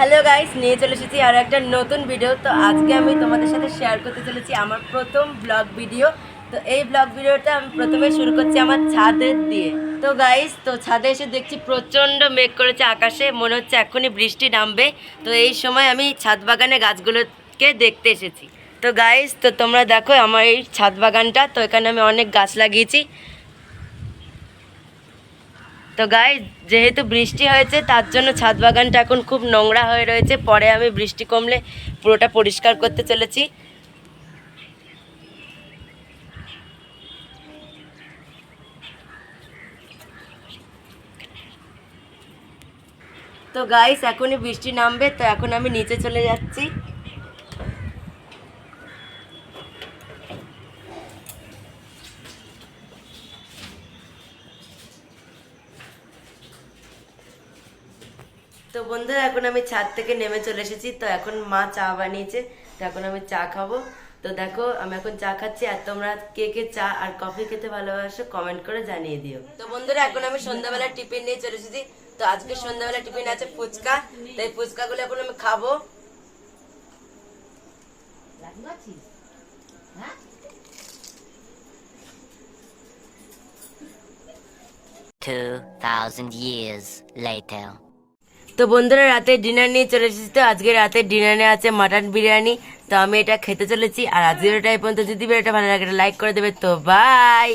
Hello guys নিয়ে চলে এসেছি আর একটা নতুন ভিডিও তো আজকে আমি তোমাদের সাথে শেয়ার করতে চলেছি আমার প্রথম ব্লগ ভিডিও তো এই ব্লগ ভিডিওটা আমি প্রথমে শুরু করছি আমার ছাদের দিয়ে। তো গাইস তো ছাদে এসে দেখছি প্রচণ্ড মেঘ করেছে আকাশে, মনে হচ্ছে এখনই বৃষ্টি নামবে। তো এই সময় আমি ছাদ বাগানে গাছগুলোকে দেখতে এসেছি। তো গাইস তো তোমরা দেখো আমার এই ছাদ বাগানটা, তো এখানে আমি অনেক গাছ লাগিয়েছি। তো গাই যেহেতু বৃষ্টি হয়েছে, তার জন্য ছাদ বাগানটা এখন খুব নোংরা হয়ে রয়েছে। পরে আমি বৃষ্টি কমলে পুরোটা পরিষ্কার করতে চলেছি। তো গাইস এখনই বৃষ্টি নামবে, তো এখন আমি নিচে চলে যাচ্ছি। তো বন্ধুরা, এখন আমি ছাদ থেকে নেমে চলে এসেছি। তো এখন মা চা বানিয়েছে, তো এখন আমি চা খাব। তো দেখো, আমি এখন চা খাচ্ছি, আর তোমরা কে কে চা আর কফি খেতে ভালোবাসো কমেন্ট করে জানিয়ে দিও। তো বন্ধুরা, এখন আমি সন্ধ্যাবেলা টিফিন নিয়ে চলে এসেছি। তো আজকে সন্ধ্যাবেলা টিফিন আছে ফুচকা, তো এই ফুচকাগুলো এখন আমি খাব। Two thousand years later. তো বন্ধুরা, রাতে ডিনার নিয়ে চলে এসেছি তো। আজকে রাতে ডিনারে আছে মাটন বিরিয়ানি। তো আমি এটা খেতে চলেছি। আর আজকের টাইপ পর্যন্ত। যদি ভিডিওটা ভালো লাগে লাইক করে দেবে। তো বাই